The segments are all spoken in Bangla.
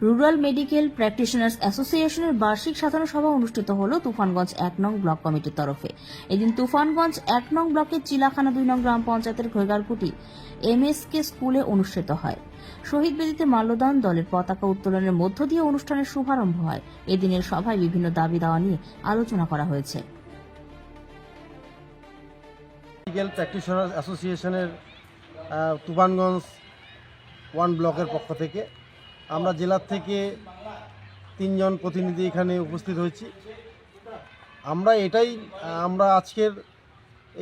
রুরাল মেডিকেল প্র্যাকটিশনার্স অ্যাসোসিয়েশনের বার্ষিক সাধারণ সভা অনুষ্ঠিত হল তুফানগঞ্জ এক নং ব্লক কমিটির তরফে। এদিন তুফানগঞ্জ এক নং ব্লকের চিলাখানা দুই নং গ্রাম পঞ্চায়েতের খৈগারকুটি এমএসকে স্কুলে অনুষ্ঠিত হয়। শহীদ বেদিতে মাল্যদান দলের পতাকা উত্তোলনের মধ্য দিয়ে অনুষ্ঠানের শুভারম্ভ হয়। এদিনের সভায় বিভিন্ন দাবি দাওয়া নিয়ে আলোচনা করা হয়েছে। মেডিকেল প্র্যাকটিশনার অ্যাসোসিয়েশনের তুফানগঞ্জ ওয়ান ব্লকের পক্ষ থেকে আমরা জেলার থেকে তিনজন প্রতিনিধি এখানে উপস্থিত হয়েছি। আমরা এটাই, আমরা আজকের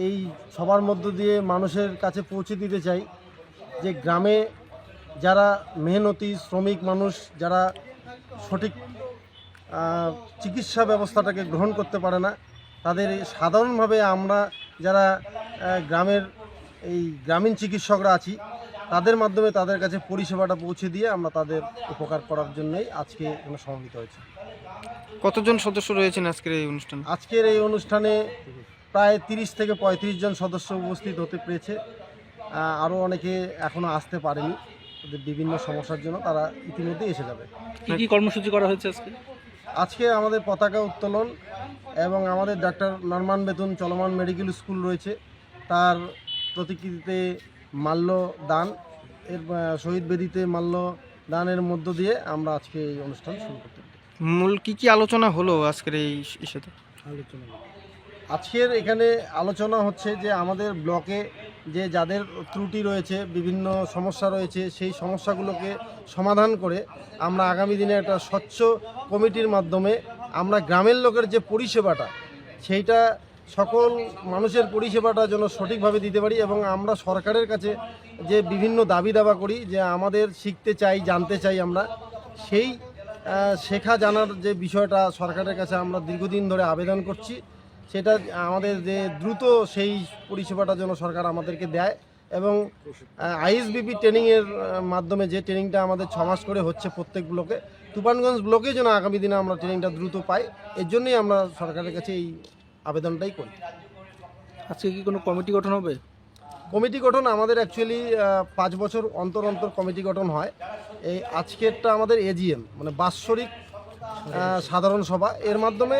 এই সবার মধ্য দিয়ে মানুষের কাছে পৌঁছে দিতে চাই যে গ্রামে যারা মেহনতি শ্রমিক মানুষ, যারা সঠিক চিকিৎসা ব্যবস্থাটাকে গ্রহণ করতে পারে না, তাদের সাধারণভাবে আমরা যারা গ্রামের এই গ্রামীণ চিকিৎসকরা আছি তাদের মাধ্যমে তাদের কাছে পরিষেবাটা পৌঁছে দিয়ে আমরা তাদের উপকার করার জন্যই আজকে এখানে সমবেত হয়েছি। কতজন সদস্য রয়েছেন আজকের এই অনুষ্ঠানে? আজকের এই অনুষ্ঠানে প্রায় তিরিশ থেকে পঁয়ত্রিশ জন সদস্য উপস্থিত হতে পেরেছে। আরও অনেকে এখনও আসতে পারেনি। ওদের বিভিন্ন সমস্যার জন্য তারা ইতিমধ্যে এসে যাবে। কি কি কর্মসূচি করা হয়েছে আজকে? আজকে আমাদের পতাকা উত্তোলন এবং আমাদের ডাক্তার নরমান বেতন চলমান মেডিকেল স্কুল রয়েছে। তার প্রতিকৃতিতে মাল্য দান এর শহীদ বেদিতে মাল্য দানের মধ্য দিয়ে আমরা আজকে এই অনুষ্ঠান শুরু করতে মূল কি কি আলোচনা হলো আজকের এই ইস্যুতে আজকের এখানে আলোচনা হচ্ছে যে আমাদের ব্লকে যে যাদের ত্রুটি রয়েছে বিভিন্ন সমস্যা রয়েছে সেই সমস্যাগুলোকে সমাধান করে আমরা আগামী দিনে একটা স্বচ্ছ কমিটির মাধ্যমে আমরা গ্রামের লোকের যে পরিষেবাটা সেইটা সকল মানুষের পরিষেবাটা যেন সঠিকভাবে দিতে পারি এবং আমরা সরকারের কাছে যে বিভিন্ন দাবি দাবা করি যে আমাদের শিখতে চাই, জানতে চাই আমরা, সেই শেখা জানার যে বিষয়টা সরকারের কাছে আমরা দীর্ঘদিন ধরে আবেদন করছি, সেটা আমাদের যে দ্রুত সেই পরিষেবাটা যেন সরকার আমাদেরকে দেয় এবং আইএসবিপি ট্রেনিংয়ের মাধ্যমে যে ট্রেনিংটা আমাদের ছ মাস করে হচ্ছে প্রত্যেক ব্লকে, তুফানগঞ্জ ব্লকে যেন আগামী দিনে আমরা ট্রেনিংটা দ্রুত পাই, এর জন্যই আমরা সরকারের কাছে এই আবেদনটাই করি। আজকে কি কোনো কমিটি গঠন হবে? কমিটি গঠন আমাদের অ্যাকচুয়ালি পাঁচ বছর অন্তর অন্তর কমিটি গঠন হয়। এই আজকেরটা আমাদের এজিএম মানে বাৎসরিক সাধারণ সভা। এর মাধ্যমে